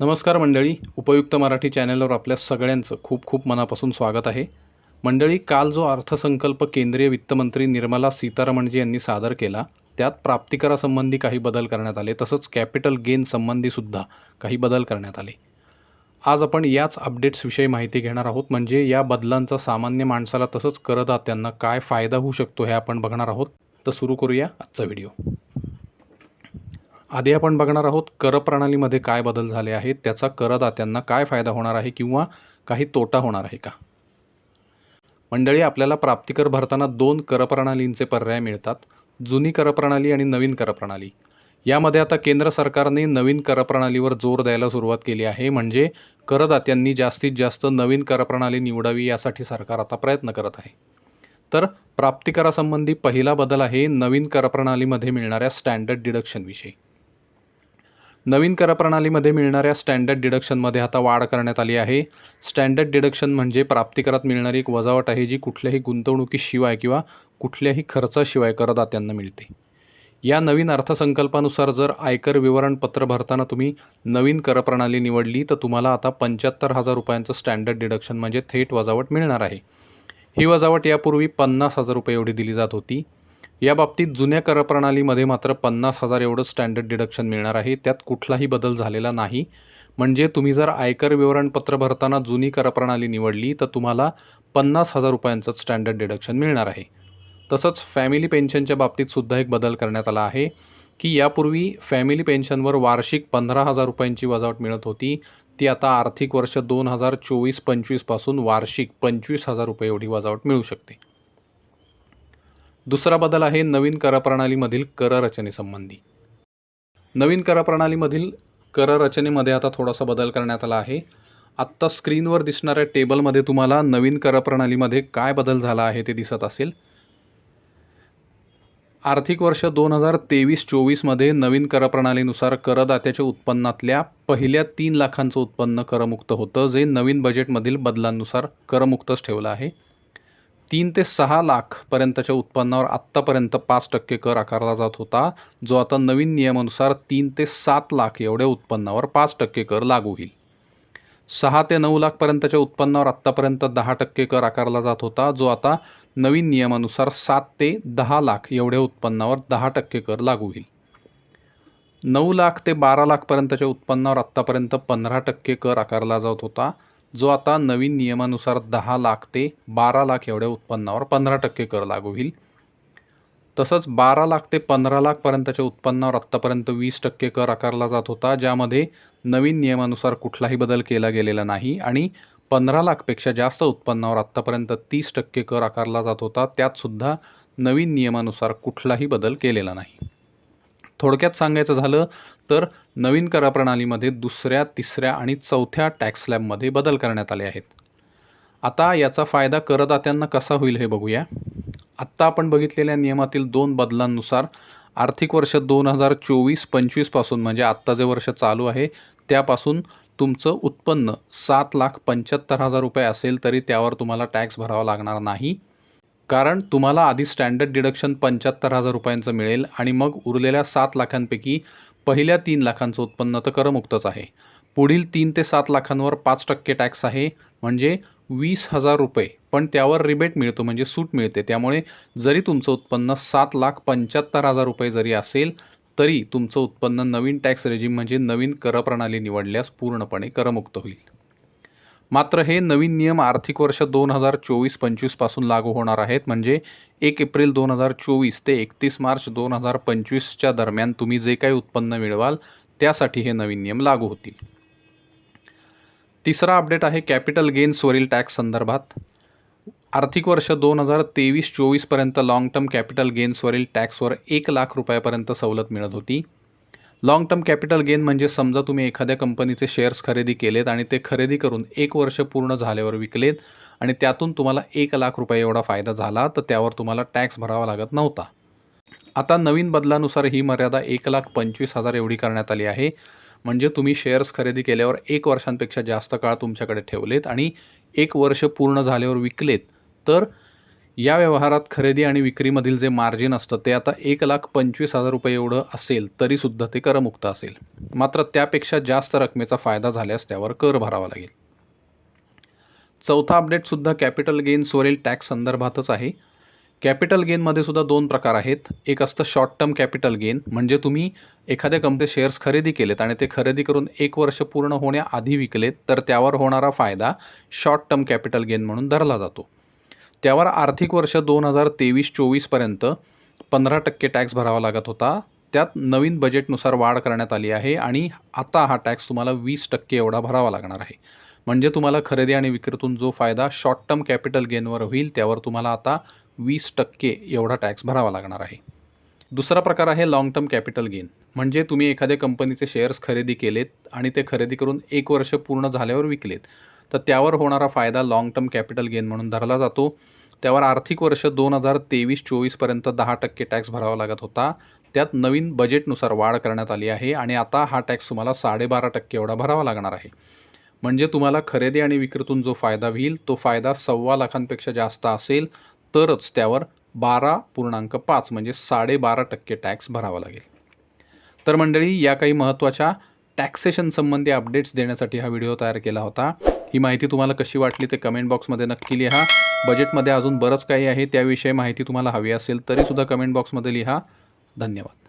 नमस्कार मंडळी उपयुक्त मराठी चॅनलवर आपल्या सगळ्यांचं खूप खूप मनापासून स्वागत आहे. मंडळी काल जो अर्थसंकल्प केंद्रीय वित्तमंत्री निर्मला सीतारामनजी यांनी सादर केला त्यात प्राप्तिकरासंबंधी काही बदल करण्यात आले तसंच कॅपिटल गेन संबंधीसुद्धा काही बदल करण्यात आले. आज आपण याच अपडेट्सविषयी माहिती घेणार आहोत म्हणजे या बदलांचा सामान्य माणसाला तसंच करदात्यांना काय फायदा होऊ शकतो हे आपण बघणार आहोत. तर सुरू करूया आजचा व्हिडिओ. आधी आपण बघणार आहोत कर प्रणालीमध्ये काय बदल झाले आहेत त्याचा करदात्यांना काय फायदा होणार आहे किंवा काही तोटा होणार आहे का? मंडळी आपल्याला प्राप्तिकर भरताना दोन कर प्रणालींचे पर्याय मिळतात जुनी कर प्रणाली आणि नवीन कर प्रणाली. यामध्ये आता केंद्र सरकारने नवीन कर प्रणालीवर जोर द्यायला सुरुवात केली आहे म्हणजे करदात्यांनी जास्तीत जास्त नवीन करप्रणाली निवडावी यासाठी सरकार आता प्रयत्न करत आहे. तर प्राप्तिकरासंबंधी पहिला बदल आहे नवीन कर प्रणालीमध्ये मिळणाऱ्या स्टँडर्ड डिडक्शनविषयी नवीन कर प्रणालीमध्ये मिळणाऱ्या स्टँडर्ड डिडक्शनमध्ये आता वाढ करण्यात आली आहे. स्टँडर्ड डिडक्शन म्हणजे प्राप्तिकरात मिळणारी एक वजावट आहे जी कुठल्याही गुंतवणुकीशिवाय किंवा कुठल्याही खर्चाशिवाय करदात्यांना मिळते. या नवीन अर्थसंकल्पानुसार जर आयकर विवरणपत्र भरताना तुम्ही नवीन करप्रणाली निवडली तर तुम्हाला आता पंच्याहत्तर हजार रुपयांचं स्टँडर्ड डिडक्शन म्हणजे थेट वजावट मिळणार आहे. ही वजावट यापूर्वी पन्नास हजार रुपये एवढी दिली जात होती. या बाबतीत जुन्या कर प्रणालीमध्ये मात्र पन्नास हजार एवढं स्टँडर्ड डिडक्शन मिळणार आहे. त्यात कुठलाही बदल झालेला नाही. म्हणजे तुम्ही जर आयकर विवरणपत्र भरताना जुनी कर प्रणाली निवडली तर तुम्हाला पन्नास हजार रुपयांचं स्टँडर्ड डिडक्शन मिळणार आहे. तसंच फॅमिली पेन्शनच्या बाबतीत सुद्धा एक बदल करण्यात आला आहे की यापूर्वी फॅमिली पेन्शनवर वार्षिक पंधरा हजार रुपयांची वजावट मिळत होती. ती आता आर्थिक वर्ष दोन हजार चोवीस पंचवीसपासून वार्षिक पंचवीस हजार रुपये एवढी वजावट मिळू शकते. दुसरा बदल आहे नवीन करप्रणालीमधील कररचनेसंबंधी. कर रचनेसंबंधी नवीन करप्रणालीमधील कररचनेमध्ये कर रचनेमध्ये आता थोडासा बदल करण्यात आला आहे. आत्ता स्क्रीनवर दिसणाऱ्या टेबलमध्ये तुम्हाला नवीन कर प्रणालीमध्ये काय बदल झाला आहे ते दिसत असेल. आर्थिक वर्ष दोन हजार तेवीस चोवीसमध्ये नवीन कर प्रणालीनुसार करदात्याच्या उत्पन्नातल्या पहिल्या तीन लाखांचं उत्पन्न करमुक्त होतं जे नवीन बजेटमधील बदलांनुसार करमुक्तच ठेवलं आहे. तीन ते सहा लाखपर्यंतच्या उत्पन्नावर आत्तापर्यंत पाच टक्के कर आकारला जात होता जो आता नवीन नियमानुसार तीन ते सात लाख एवढ्या उत्पन्नावर पाच टक्के कर लागू होईल. सहा ते नऊ लाखपर्यंतच्या उत्पन्नावर आत्तापर्यंत दहा टक्के कर आकारला जात होता जो आता नवीन नियमानुसार सात ते दहा लाख एवढ्या उत्पन्नावर दहा टक्के कर लागू होईल. नऊ लाख ते बारा लाखपर्यंतच्या उत्पन्नावर आत्तापर्यंत पंधरा टक्के कर आकारला जात होता जो आता नवीन नियमानुसार दहा लाख ते बारा लाख एवढ्या उत्पन्नावर पंधरा टक्के कर लागू होईल. तसंच बारा लाख ते पंधरा लाखपर्यंतच्या उत्पन्नावर आत्तापर्यंत वीस टक्के कर आकारला जात होता ज्यामध्ये नवीन नियमानुसार कुठलाही बदल केला गेलेला नाही आणि पंधरा लाखपेक्षा जास्त उत्पन्नावर आत्तापर्यंत तीस टक्के कर आकारला जात होता त्यातसुद्धा नवीन नियमानुसार कुठलाही बदल केलेला नाही. थोडक्यात सांगायचं झालं तर नवीन कर प्रणालीमध्ये दुसऱ्या तिसऱ्या आणि चौथ्या टॅक्स स्लॅबमध्ये बदल करण्यात आले आहेत. आता याचा फायदा करदात्यांना कसा होईल हे बघूया. आत्ता आपण बघितलेल्या नियमातील दोन बदलांनुसार आर्थिक वर्ष दोन हजार चोवीस पंचवीसपासून म्हणजे आत्ता जे वर्ष चालू आहे त्यापासून तुमचं उत्पन्न सात लाख पंच्याहत्तर हजार रुपये असेल तरी त्यावर तुम्हाला टॅक्स भरावा लागणार नाही. कारण तुम्हाला आधी स्टँडर्ड डिडक्शन पंच्याहत्तर हजार रुपयांचं मिळेल आणि मग उरलेल्या सात लाखांपैकी पहिल्या तीन लाखांचं उत्पन्न तर करमुक्तच आहे. पुढील तीन ते सात लाखांवर पाच टक्के टॅक्स आहे म्हणजे वीस हजार रुपये. पण त्यावर रिबेट मिळतो म्हणजे सूट मिळते. त्यामुळे जरी तुमचं उत्पन्न सात लाख पंच्याहत्तर हजार रुपये जरी असेल तरी तुमचं उत्पन्न नवीन टॅक्स रेजिम म्हणजे नवीन करप्रणाली निवडल्यास पूर्णपणे करमुक्त होईल. मात्र हे नवीन नियम आर्थिक वर्ष दोन हजार चोवीस पंचवीसपासून लागू होणार आहेत. म्हणजे एक एप्रिल दोन हजार चोवीस ते एकतीस मार्च दोन हजार पंचवीसच्या दरम्यान तुम्ही जे काही उत्पन्न मिळवाल त्यासाठी हे नवीन नियम लागू होतील. तिसरा अपडेट आहे कॅपिटल गेन्सवरील टॅक्स संदर्भात. आर्थिक वर्ष दोन हजार तेवीस चोवीसपर्यंत लाँग टर्म कॅपिटल गेन्सवरील टॅक्सवर एक लाख रुपयापर्यंत सवलत मिळत होती. लाँग टर्म कॅपिटल गेन म्हणजे समजा तुम्ही एखाद्या कंपनीचे शेअर्स खरेदी केलेत आणि ते खरेदी करून एक वर्ष पूर्ण झाल्यावर विकलेत आणि त्यातून तुम्हाला एक लाख रुपये एवढा फायदा झाला तर त्यावर तुम्हाला टॅक्स भरावा लागत नव्हता. आता नवीन बदलानुसार ही मर्यादा एक लाख पंचवीस हजार एवढी करण्यात आली आहे. म्हणजे तुम्ही शेअर्स खरेदी केल्यावर एक वर्षांपेक्षा जास्त काळ तुमच्याकडे ठेवलेत आणि एक वर्ष पूर्ण झाल्यावर विकलेत. तर या व्यवहारात खरेदी आणि विक्रीमधील जे मार्जिन असतं ते आता एक लाख पंचवीस हजार रुपये एवढं असेल तरीसुद्धा ते करमुक्त असेल. मात्र त्यापेक्षा जास्त रकमेचा फायदा झाल्यास त्यावर कर भरावा लागेल. चौथा अपडेटसुद्धा कॅपिटल गेन्सवरील टॅक्स संदर्भातच आहे. कॅपिटल गेनमध्ये सुद्धा दोन प्रकार आहेत. एक असतं शॉर्ट टर्म कॅपिटल गेन म्हणजे तुम्ही एखाद्या कंपनीचे शेअर्स खरेदी केलेत आणि ते खरेदी करून एक वर्ष पूर्ण होण्याआधी विकलेत तर त्यावर होणारा फायदा शॉर्ट टर्म कॅपिटल गेन म्हणून धरला जातो. त्यावर आर्थिक वर्ष दोन हजार तेवीस चोवीसपर्यंत पंधरा टक्के टॅक्स भरावा लागत होता. त्यात नवीन बजेटनुसार वाढ करण्यात आली आहे आणि आता हा टॅक्स तुम्हाला वीस टक्के एवढा भरावा लागणार आहे. म्हणजे तुम्हाला खरेदी आणि विक्रीतून जो फायदा शॉर्ट टर्म कॅपिटल गेनवर होईल त्यावर तुम्हाला आता वीस टक्के एवढा टॅक्स भरावा लागणार आहे. दुसरा प्रकार आहे लाँग टर्म कॅपिटल गेन म्हणजे तुम्ही एखाद्या कंपनीचे शेअर्स खरेदी केलेत आणि ते खरेदी करून एक वर्ष पूर्ण झाल्यावर विकलेत. तर त्यावर होणारा फायदा लाँग टर्म कॅपिटल गेन म्हणून धरला जातो. त्यावर आर्थिक वर्ष दोन हजार तेवीस चोवीसपर्यंत दहा टक्के टॅक्स भरावा लागत होता. त्यात नवीन बजेटनुसार वाढ करण्यात आली आहे आणि आता हा टॅक्स तुम्हाला साडेबारा टक्के एवढा भरावा लागणार आहे. म्हणजे तुम्हाला खरेदी आणि विक्रीतून जो फायदा होईल तो फायदा सव्वा लाखांपेक्षा जास्त असेल तरच त्यावर बारा पूर्णांक पाच म्हणजे साडेबारा टक्के टॅक्स भरावा लागेल. तर मंडळी या काही महत्त्वाच्या टॅक्सेशन संबंधी अपडेट्स देण्यासाठी हा व्हिडिओ तयार केला होता. ही माहिती तुम्हाला कशी वाटली ते कमेंट बॉक्समध्ये नक्की लिहा. बजेटमध्ये अजून बरंच काही आहे त्याविषयी माहिती तुम्हाला हवी असेल तरीसुद्धा कमेंट बॉक्समध्ये लिहा. धन्यवाद.